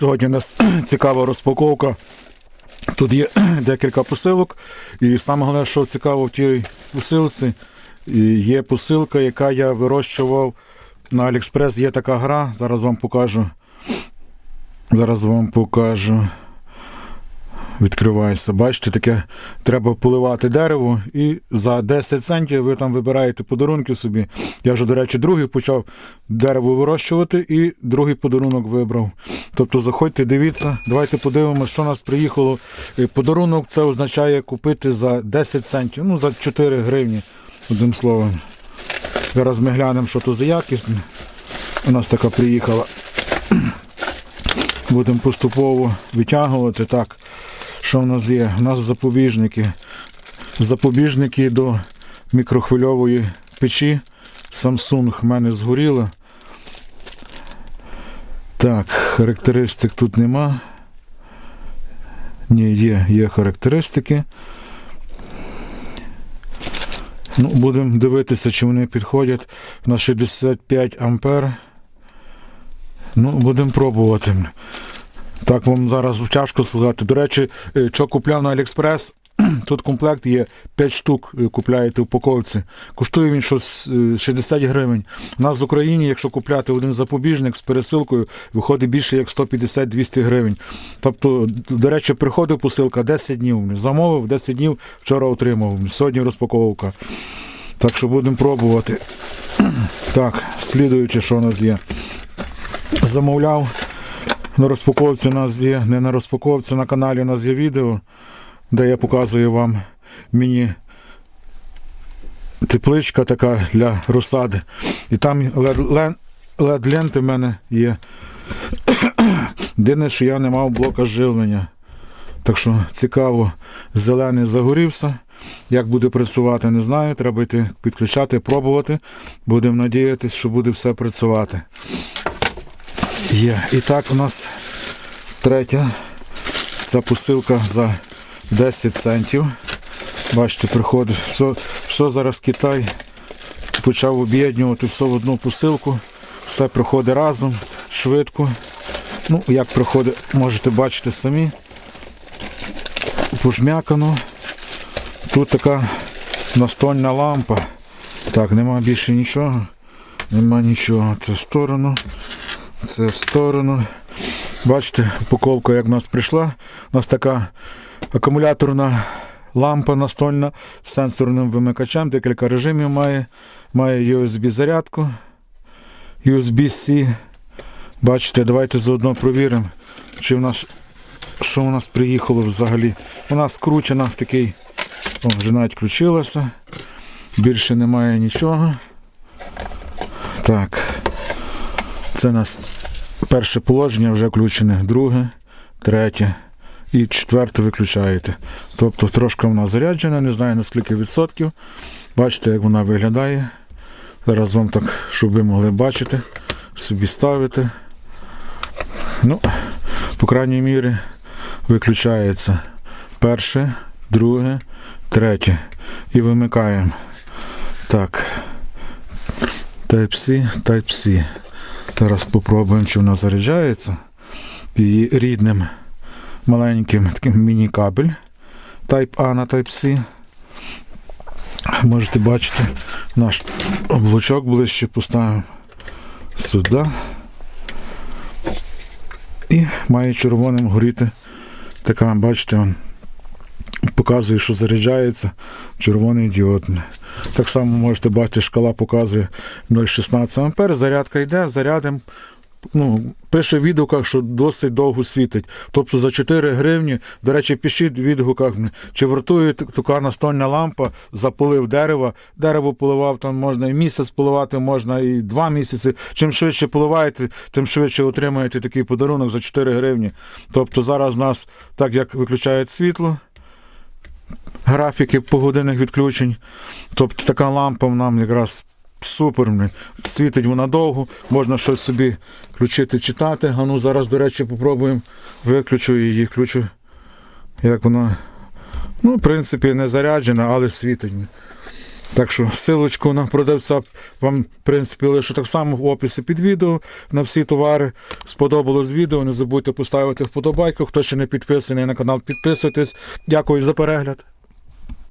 Сьогодні у нас цікава розпаковка. Тут є декілька посилок. І саме головне, що цікаво в тій посилці, є посилка, яка я вирощував на Аліекспрес. Є така гра. Зараз вам покажу. Зараз вам покажу. Відкривається. Бачите, таке треба поливати дерево, і за 10 центів ви там вибираєте подарунки собі. Я вже, до речі, другий почав дерево вирощувати і другий подарунок вибрав. Тобто заходьте, дивіться, давайте подивимося, що у нас приїхало. Е, Подарунок це означає купити за 10 центів, ну за 4 гривні, одним словом. Зараз ми глянемо, що то за якість. У нас така приїхала. Будемо поступово витягувати. Так, що в нас є? У нас запобіжники. Запобіжники до мікрохвильової печі. Samsung в мене згоріла. Так, характеристик тут нема. Ні, є, є характеристики. Ну, будемо дивитися, чи вони підходять на 65 ампер. Ну, будемо пробувати. Так вам зараз тяжко сказати. До речі, е, що купляв на Аліекспрес, тут комплект є 5 штук, е, купляєте упаковці. Коштує він щось е, 60 гривень. У нас в Україні, якщо купляти один запобіжник з пересилкою, виходить більше як 150-200 гривень. Тобто, до речі, приходить посилка 10 днів. Замовив 10 днів, вчора отримав. Сьогодні розпаковка. Так що будемо пробувати. Так, слідуючи, що у нас є. Замовляв. На розпаковці у нас є, не на розпаковці, на каналі у нас є відео, де я показую вам міні тепличка така для розсади. І там led ленти в мене є. Єдине, що я не мав блока живлення. Так що цікаво, зелений загорівся. Як буде працювати, не знаю. Треба йти підключати, пробувати. Будемо надіятися, що буде все працювати. Є. І так у нас третя. Ця посилка за 10 центів. Бачите, приходить. Все, все зараз Китай почав об'єднувати все в одну посилку. Все приходить разом, швидко. Ну, як приходить, можете бачити самі. Пожмякано. Тут така настольна лампа. Так, нема більше нічого. Нема нічого. Це в сторону. Це в сторону. Бачите, упаковка як в нас прийшла. У нас така акумуляторна лампа настольна з сенсорним вимикачем, декілька режимів має. Має USB-зарядку, USB-C. Бачите, давайте заодно провіримо, чи в нас, що у нас приїхало взагалі. Вона скручена в такий. О, вже навіть включилася. Більше немає нічого. Так. Це у нас перше положення вже включене, друге, третє і четверте виключаєте. Тобто трошки вона заряджена, не знаю наскільки відсотків. Бачите, як вона виглядає. Зараз вам так, щоб ви могли бачити, собі ставити. Ну, по крайній мірі, виключається перше, друге, третє. І вимикаємо. Так. Type-C, Type-C. Зараз спробуємо, чи вона заряджається. Її рідним маленьким таким міні-кабель Type A на Type-C. Можете бачити, наш облучок ближче поставимо сюди. І має червоним горіти. Така, бачите, показує, що заряджається червоний діод. Так само можете бачити, шкала показує 0,16 А. Зарядка йде, зарядимо. Ну, пише в відгуках, що досить довго світить. Тобто за 4 гривні, до речі, пишіть в відгуках, чи вартує така настольна лампа, запалив дерево. Дерево поливав, там можна і місяць поливати, можна і два місяці. Чим швидше поливаєте, тим швидше отримаєте такий подарунок за 4 гривні. Тобто зараз нас, так як виключають світло, графіки погодинних відключень. Тобто така лампа нам якраз супер. Світить вона довго, можна щось собі включити, читати. А ну зараз, до речі, попробуємо. Виключу її, включу. Як вона. Ну, в принципі, не заряджена, але світить. Так що силочку на продавця вам, в принципі, лишу так само в описі під відео на всі товари. Сподобалось відео. Не забудьте поставити вподобайку. Хто ще не підписаний на канал, підписуйтесь. Дякую за перегляд.